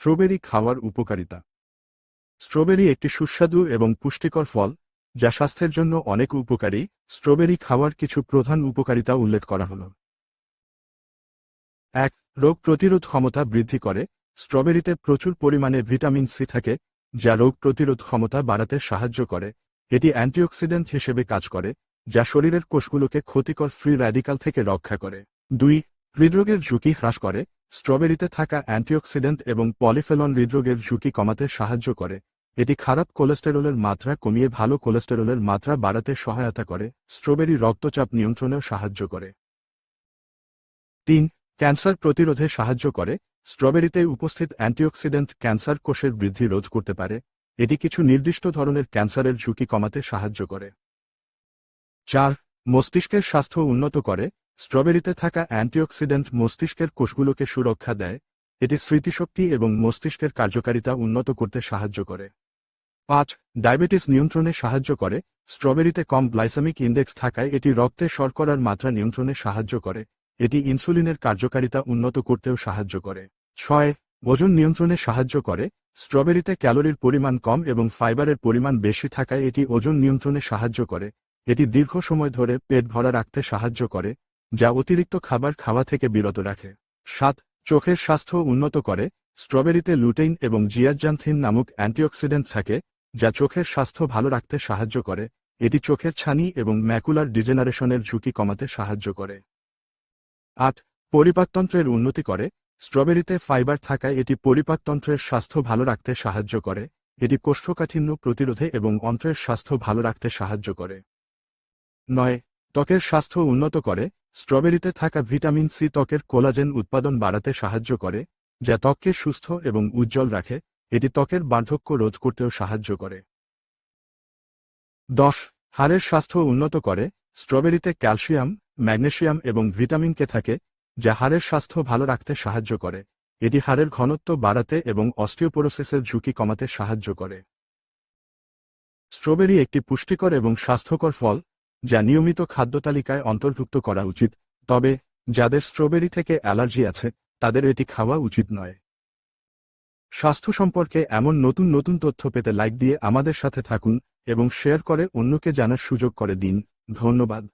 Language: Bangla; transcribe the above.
স্ট্রবেরি খাওয়ার উপকারিতা। স্ট্রবেরি একটি সুস্বাদু এবং পুষ্টিকর ফল, যা স্বাস্থ্যের জন্য অনেক উপকারী। স্ট্রবেরি খাওয়ার কিছু প্রধান উপকারিতা উল্লেখ করা হল। এক, রোগ প্রতিরোধ ক্ষমতা বৃদ্ধি করে। স্ট্রবেরিতে প্রচুর পরিমাণে ভিটামিন সি থাকে, যা রোগ প্রতিরোধ ক্ষমতা বাড়াতে সাহায্য করে। এটি অ্যান্টিঅক্সিডেন্ট হিসেবে কাজ করে, যা শরীরের কোষগুলোকে ক্ষতিকর ফ্রি র্যাডিকাল থেকে রক্ষা করে। দুই, হৃদরোগের ঝুঁকি হ্রাস করে। স্ট্রবেরিতে থাকা অ্যান্টিঅক্সিডেন্ট এবং পলিফেলন হৃদরোগের ঝুঁকি কমাতে সাহায্য করে। এটি খারাপ কোলেস্টেরলের মাত্রা কমিয়ে ভালো কোলেস্টেরলের মাত্রা বাড়াতে সহায়তা করে। স্ট্রবেরি রক্তচাপ নিয়ন্ত্রণেও সাহায্য করে। তিন, ক্যান্সার প্রতিরোধে সাহায্য করে। স্ট্রবেরিতে উপস্থিত অ্যান্টিঅক্সিডেন্ট ক্যান্সার কোষের বৃদ্ধি রোধ করতে পারে। এটি কিছু নির্দিষ্ট ধরনের ক্যান্সারের ঝুঁকি কমাতে সাহায্য করে। চার, মস্তিষ্কের স্বাস্থ্য উন্নত করে। স্ট্রবেরিতে থাকা অ্যান্টিঅক্সিডেন্ট মস্তিষ্কের কোষগুলোকে সুরক্ষা দেয়, এটি স্মৃতিশক্তি এবং মস্তিষ্কের কার্যকারিতা উন্নত করতে সাহায্য করে। পাঁচ, ডায়াবেটিস নিয়ন্ত্রণে সাহায্য করে, স্ট্রবেরিতে কম গ্লাইসামিক ইন্ডেক্স থাকায় এটি রক্তে শর্করার মাত্রা নিয়ন্ত্রণে সাহায্য করে, এটি ইনসুলিনের কার্যকারিতা উন্নত করতেও সাহায্য করে। ছয়, ওজন নিয়ন্ত্রণে সাহায্য করে, স্ট্রবেরিতে ক্যালোরির পরিমাণ কম এবং ফাইবারের পরিমাণ বেশি থাকায় এটি ওজন নিয়ন্ত্রণে সাহায্য করে, এটি দীর্ঘ সময় ধরে পেট ভরা রাখতে সাহায্য করে যা অতিরিক্ত খাবার খাওয়া থেকে বিরত রাখে। সাত, চোখের স্বাস্থ্য উন্নত করে, স্ট্রবেরিতে লুটেইন এবং জিয়াজান্থিন নামক অ্যান্টিঅক্সিডেন্ট থাকে, যা চোখের স্বাস্থ্য ভালো রাখতে সাহায্য করে, এটি চোখের ছানি এবং ম্যাকুলার ডিজেনারেশনের ঝুঁকি কমাতে সাহায্য করে। আট, পরিপাকতন্ত্রের উন্নতি করে, স্ট্রবেরিতে ফাইবার থাকায় এটি পরিপাকতন্ত্রের স্বাস্থ্য ভালো রাখতে সাহায্য করে, এটি কোষ্ঠকাঠিন্য প্রতিরোধে এবং অন্ত্রের স্বাস্থ্য ভালো রাখতে সাহায্য করে। নয়, ত্বকের স্বাস্থ্য উন্নত করে স্ট্রবেরিতে থাকা ভিটামিন সি ত্বকের কোলাজেন উৎপাদন বাড়াতে সাহায্য করে, যা ত্বককে সুস্থ এবং উজ্জ্বল রাখে, এটি ত্বকের বার্ধক্য রোধ করতেও সাহায্য করে। দশ, হাড়ের স্বাস্থ্য উন্নত করে, স্ট্রবেরিতে ক্যালসিয়াম, ম্যাগনেসিয়াম এবং ভিটামিন কে থাকে, যা হাড়ের স্বাস্থ্য ভালো রাখতে সাহায্য করে। এটি হাড়ের ঘনত্ব বাড়াতে এবং অস্টিওপোরোসিসের ঝুঁকি কমাতে সাহায্য করে। স্ট্রবেরি একটি পুষ্টিকর এবং স্বাস্থ্যকর ফল যা নিয়মিত খাদ্য তালিকায় অন্তর্ভুক্ত করা উচিত, তবে যাদের স্ট্রবেরি থেকে অ্যালার্জি আছে, তাদের এটি খাওয়া উচিত নয়। স্বাস্থ্য সম্পর্কে এমন নতুন নতুন তথ্য পেতে লাইক দিয়ে আমাদের সাথে থাকুন এবং শেয়ার করে অন্যকে জানার সুযোগ করে দিন। ধন্যবাদ।